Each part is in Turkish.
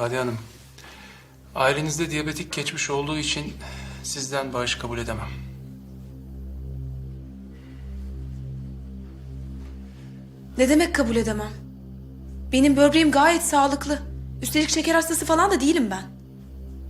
Bade Hanım, ailenizde diyabetik geçmiş olduğu için sizden bağış kabul edemem. Ne demek kabul edemem? Benim böbreğim gayet sağlıklı. Üstelik şeker hastası falan da değilim ben.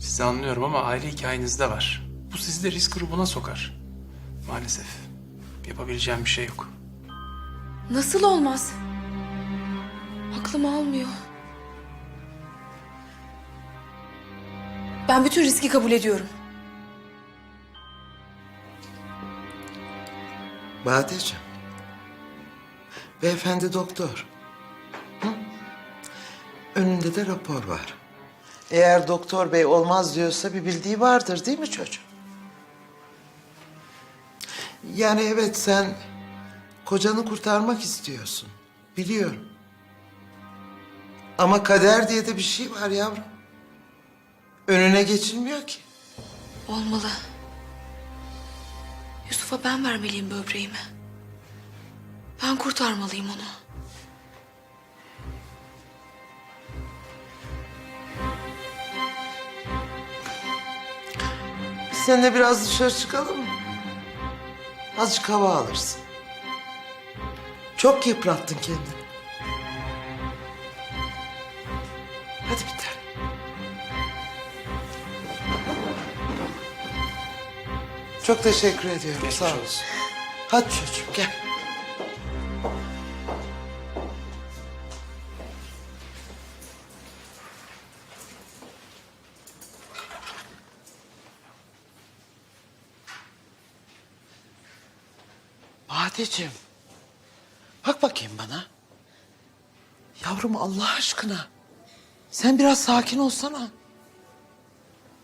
Sizi anlıyorum ama aile hikayenizde var. Bu sizi de risk grubuna sokar. Maalesef. Yapabileceğim bir şey yok. Nasıl olmaz? Aklım almıyor. Ben bütün riski kabul ediyorum. Badeciğim. Beyefendi doktor. Hı? Önünde de rapor var. Eğer doktor bey olmaz diyorsa bir bildiği vardır değil mi çocuğum? Yani evet sen kocanı kurtarmak istiyorsun. Biliyorum. Ama kader diye de bir şey var yavrum. Önüne geçilmiyor ki. Olmalı. Yusuf'a ben vermeliyim böbreğimi. Ben kurtarmalıyım onu. Seninle biraz dışarı çıkalım mı? Azıcık hava alırsın. Çok yıprattın kendini. Çok teşekkür ediyorum. Geçmiş Sağ ol. olsun. Hadi çocuğum gel. Badeciğim. Bak bakayım bana. Yavrum Allah aşkına. Sen biraz sakin olsana.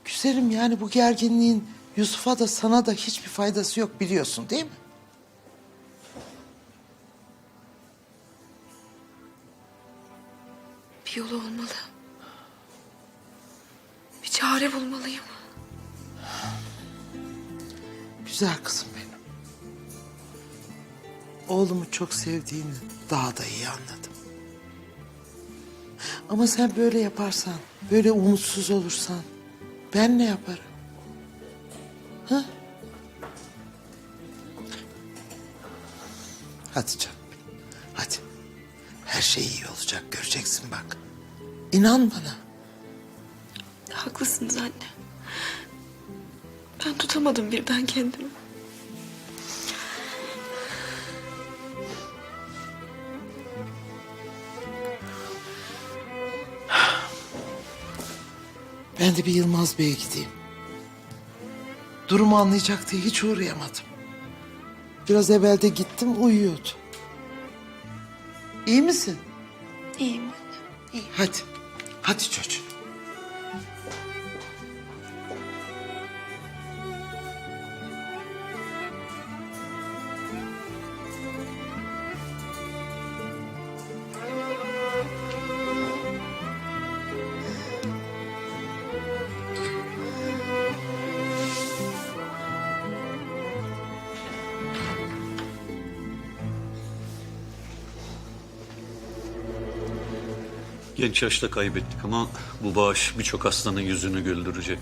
Güzelim yani bu gerginliğin Yusuf'a da sana da hiçbir faydası yok biliyorsun değil mi? Bir yolu olmalı. Bir çare bulmalıyım. Güzel kızım benim. Oğlumu çok sevdiğini daha da iyi anladım. Ama sen böyle yaparsan, böyle umutsuz olursan ben ne yaparım? Ha? Hadi canım. Hadi. Her şey iyi olacak göreceksin bak. İnan bana. Haklısınız anne. Ben tutamadım birden kendimi. Ben de bir Yılmaz Bey'e gideyim. Durumu anlayacak diye hiç uğrayamadım. Biraz evvel de gittim uyuyordu. İyi misin? İyiyim anne. İyi. Hadi. Hadi çocuğum. Genç yaşta kaybettik ama bu bağış birçok hastanın yüzünü güldürecek.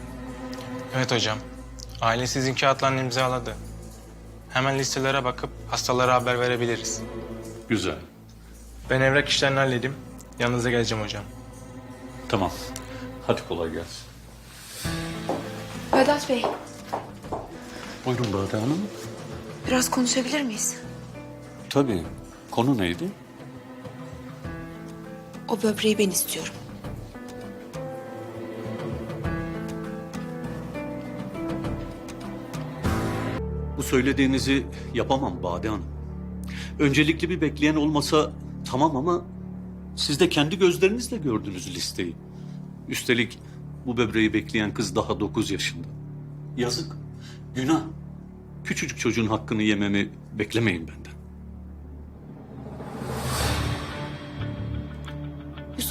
Evet hocam. Aile sizin kağıtlarını imzaladı. Hemen listelere bakıp hastalara haber verebiliriz. Güzel. Ben evrak işlerini halledeyim. Yanınıza geleceğim hocam. Tamam. Hadi kolay gelsin. Vedat Bey, Buyurun Bade Hanım. biraz konuşabilir miyiz? Tabii. Konu neydi? O böbreği ben istiyorum. Bu söylediğinizi yapamam Bade Hanım. Öncelikli bir bekleyen olmasa tamam ama siz de kendi gözlerinizle gördünüz listeyi. Üstelik bu böbreği bekleyen kız daha 9 yaşında. Yazık. Günah. Küçücük çocuğun hakkını yememi beklemeyin benden.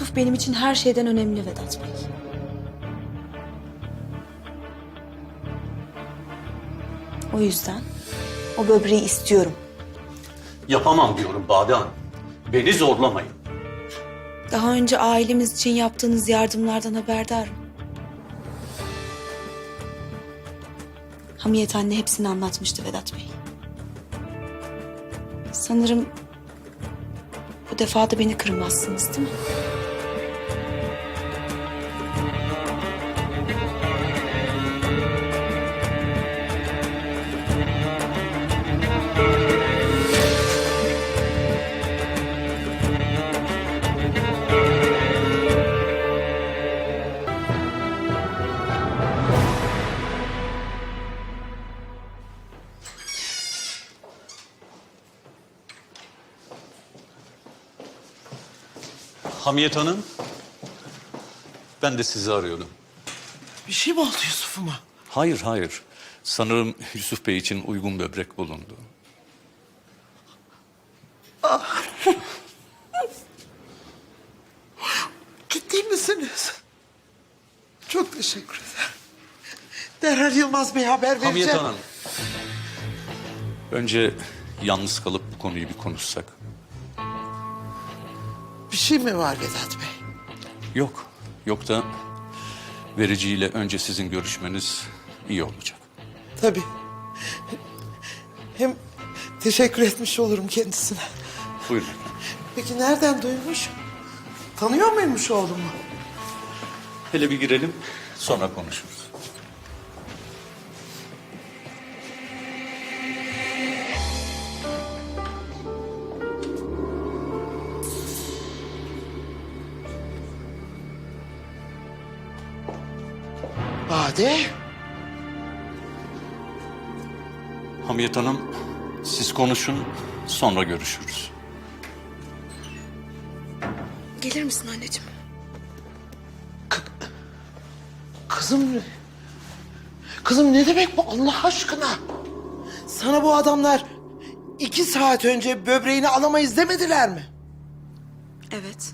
Yusuf benim için her şeyden önemli Vedat Bey. O yüzden o böbreği istiyorum. Yapamam diyorum Bade Hanım. Beni zorlamayın. Daha önce ailemiz için yaptığınız yardımlardan haberdarım. Hamiyet anne hepsini anlatmıştı Vedat Bey. Sanırım bu defa da beni kırmazsınız değil mi? Hamiyet Hanım, ben de sizi arıyordum. Bir şey mi oldu Yusuf'uma? Hayır, hayır. Sanırım Yusuf Bey için uygun böbrek bulundu. Ciddi misiniz? Çok teşekkür ederim. Derhal Yılmaz Bey haber vereceğim. Hamiyet Hanım. Önce yalnız kalıp bu konuyu bir konuşsak. Şey mi var Vedat Bey? Yok, yok da vericiyle önce sizin görüşmeniz iyi olacak. Tabii. Hem teşekkür etmiş olurum kendisine. Buyurun efendim. Peki nereden duymuş? Tanıyor muymuş oğlumu? Hele bir girelim, sonra konuşuruz. Bade. Hamiyet Hanım, siz konuşun, sonra görüşürüz. Gelir misin anneciğim? Kızım... Kızım ne demek bu Allah aşkına? Sana bu adamlar iki saat önce böbreğini alamayız demediler mi? Evet.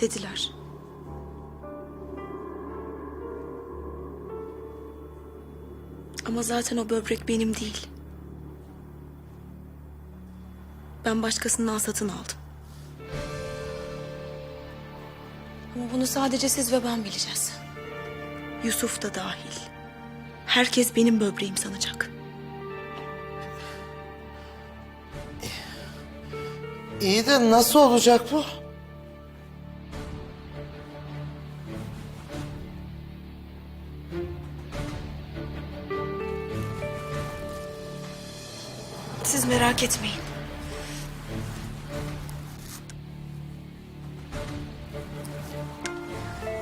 Dediler. Ama zaten o böbrek benim değil. Ben başkasından satın aldım. Ama bunu sadece siz ve ben bileceğiz. Yusuf da dahil. Herkes benim böbreğim sanacak. İyi de nasıl olacak bu? Merak etmeyin.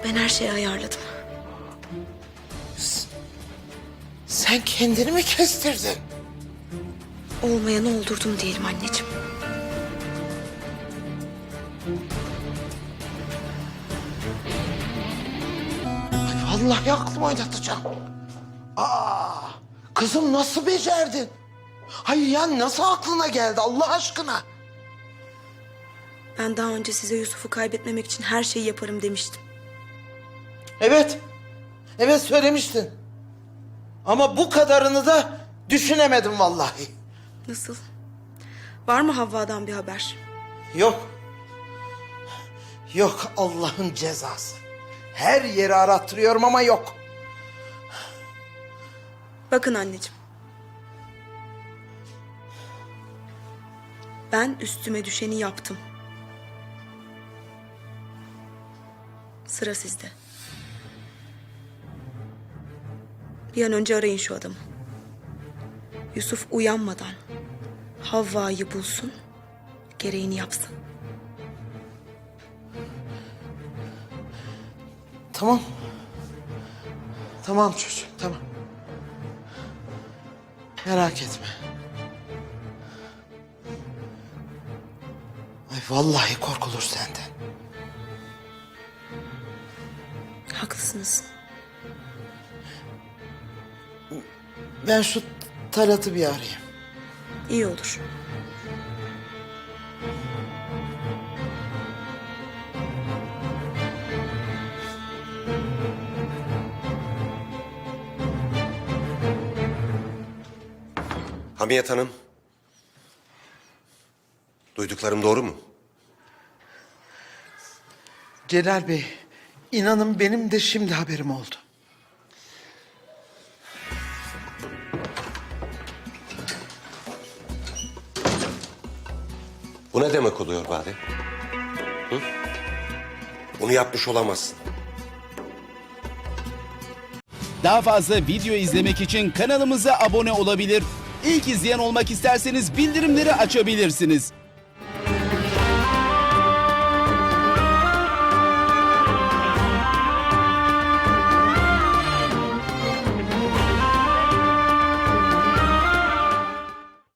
Ben her şeyi ayarladım. Sen kendini mi kestirdin? Olmayanı oldurdum diyelim anneciğim. Ay vallahi aklımı oynatacağım. Aa, kızım nasıl becerdin? Hayır ya nasıl aklına geldi Allah aşkına? Ben daha önce size Yusuf'u kaybetmemek için her şeyi yaparım demiştim. Evet. Evet söylemiştin. Ama bu kadarını da düşünemedim vallahi. Nasıl? Var mı Havva'dan bir haber? Yok. Yok Allah'ın cezası. Her yeri arattırıyorum ama yok. Bakın anneciğim. Ben üstüme düşeni yaptım. Sıra sizde. Bir an önce arayın şu adamı. Yusuf uyanmadan Havva'yı bulsun, gereğini yapsın. Tamam. Tamam çocuğum tamam. Merak etme. Vallahi korkulur senden. Haklısınız. Ben şu Talat'ı bir arayayım. İyi olur. Hamiyet Hanım. Duyduklarım doğru mu? Celal Bey, inanın benim de şimdi haberim oldu. Bu ne demek oluyor Bade? Hı? Bunu yapmış olamazsın. Daha fazla video izlemek için kanalımıza abone olabilir. İlk izleyen olmak isterseniz bildirimleri açabilirsiniz.